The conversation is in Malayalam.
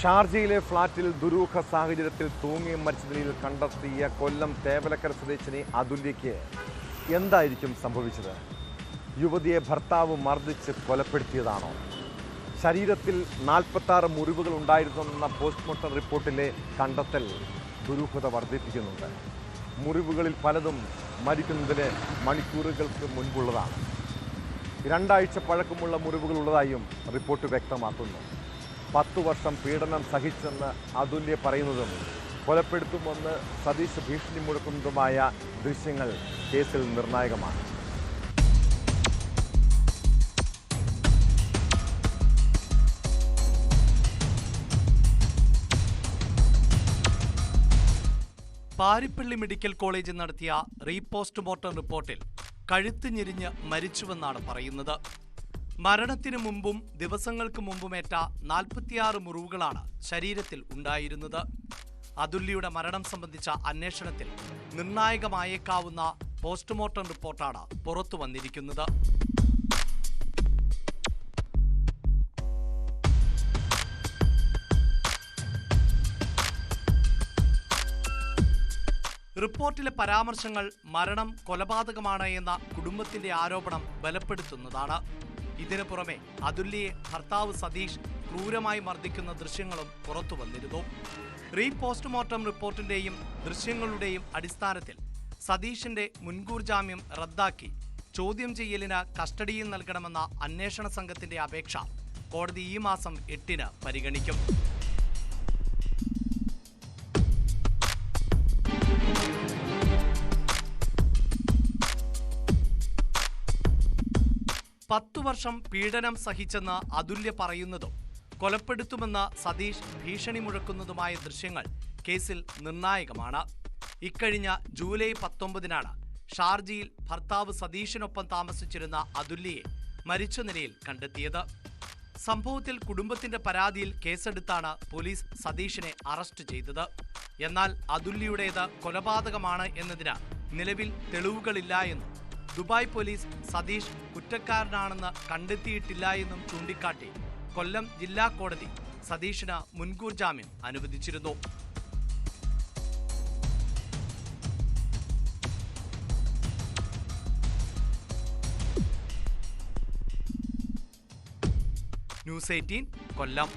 ഷാർജയിലെ ഫ്ളാറ്റിൽ ദുരൂഹ സാഹചര്യത്തിൽ തൂങ്ങി മരിച്ച നിലയിൽ കണ്ടെത്തിയ കൊല്ലം തേവലക്കര സ്വദേശിനി അതുല്യയ്ക്ക് എന്തായിരിക്കും സംഭവിച്ചത്? യുവതിയെ ഭർത്താവ് മർദ്ദിച്ച് കൊലപ്പെടുത്തിയതാണോ? ശരീരത്തിൽ നാൽപ്പത്തി ആറ് മുറിവുകൾ ഉണ്ടായിരുന്നെന്ന പോസ്റ്റ്മോർട്ടം റിപ്പോർട്ടിലെ കണ്ടെത്തൽ ദുരൂഹത വർദ്ധിപ്പിക്കുന്നുണ്ട്. മുറിവുകളിൽ പലതും മരിക്കുന്നതിന് മണിക്കൂറുകൾക്ക് മുൻപുള്ളതാണ്. രണ്ടാഴ്ച പഴക്കമുള്ള മുറിവുകൾ ഉള്ളതായും റിപ്പോർട്ട് വ്യക്തമാക്കുന്നു. പത്തു വർഷം പീഡനം സഹിച്ചെന്ന് അതുല്യ പറയുന്നതും കൊലപ്പെടുത്തുമെന്ന് സതീഷ് ഭീഷണി മുഴക്കുന്നതുമായ ദൃശ്യങ്ങൾ കേസിൽ നിർണായകമാണ്. പാരിപ്പള്ളി മെഡിക്കൽ കോളേജിൽ നടത്തിയ റീപോസ്റ്റ്മോർട്ടം റിപ്പോർട്ടിൽ കഴുത്ത് ഞെരിഞ്ഞ് മരിച്ചുവെന്നാണ് പറയുന്നത്. മരണത്തിന് മുമ്പും ദിവസങ്ങൾക്ക് മുമ്പുമേറ്റ നാൽപ്പത്തിയാറ് മുറിവുകളാണ് ശരീരത്തിൽ ഉണ്ടായിരുന്നത്. അതുല്യയുടെ മരണം സംബന്ധിച്ച അന്വേഷണത്തിൽ നിർണായകമായേക്കാവുന്ന പോസ്റ്റ്മോർട്ടം റിപ്പോർട്ടാണ് പുറത്തു വന്നിരിക്കുന്നത്. റിപ്പോർട്ടിലെ പരാമർശങ്ങൾ മരണം കൊലപാതകമാണ് എന്ന കുടുംബത്തിന്റെ ആരോപണം ബലപ്പെടുത്തുന്നതാണ്. ഇതിനു പുറമെ അതുല്യയെ ഭർത്താവ് സതീഷ് ക്രൂരമായി മർദ്ദിക്കുന്ന ദൃശ്യങ്ങളും പുറത്തു വന്നിരുന്നു. റീ പോസ്റ്റ്മോർട്ടം റിപ്പോർട്ടിന്റെയും ദൃശ്യങ്ങളുടെയും അടിസ്ഥാനത്തിൽ സതീഷിന്റെ മുൻകൂർ ജാമ്യം റദ്ദാക്കി ചോദ്യം ചെയ്യലിന് കസ്റ്റഡിയിൽ നൽകണമെന്ന അന്വേഷണ സംഘത്തിന്റെ അപേക്ഷ കോടതി ഈ മാസം എട്ടിന് പരിഗണിക്കും. പത്തു വർഷം പീഡനം സഹിച്ചെന്ന് അതുല്യ പറയുന്നതും കൊലപ്പെടുത്തുമെന്ന് സതീഷ് ഭീഷണി മുഴക്കുന്നതുമായ ദൃശ്യങ്ങൾ കേസിൽ നിർണായകമാണ്. ഇക്കഴിഞ്ഞ ജൂലൈ പത്തൊമ്പതിനാണ് ഷാർജയിൽ ഭർത്താവ് സതീഷിനൊപ്പം താമസിച്ചിരുന്ന അതുല്യയെ മരിച്ച നിലയിൽ കണ്ടെത്തിയത്. സംഭവത്തിൽ കുടുംബത്തിന്റെ പരാതിയിൽ കേസെടുത്താണ് പോലീസ് സതീഷിനെ അറസ്റ്റ് ചെയ്തത്. എന്നാൽ അതുല്യയുടേത് കൊലപാതകമാണ് എന്നതിന് നിലവിൽ തെളിവുകളില്ല എന്നും ദുബായ് പോലീസ് സതീഷ് കുറ്റക്കാരനാണെന്ന് കണ്ടെത്തിയിട്ടില്ല എന്നും ചൂണ്ടിക്കാട്ടി കൊല്ലം ജില്ലാ കോടതി സതീഷിന് മുൻകൂർ ജാമ്യം അനുവദിച്ചിരുന്നു. News eighteen Kollam.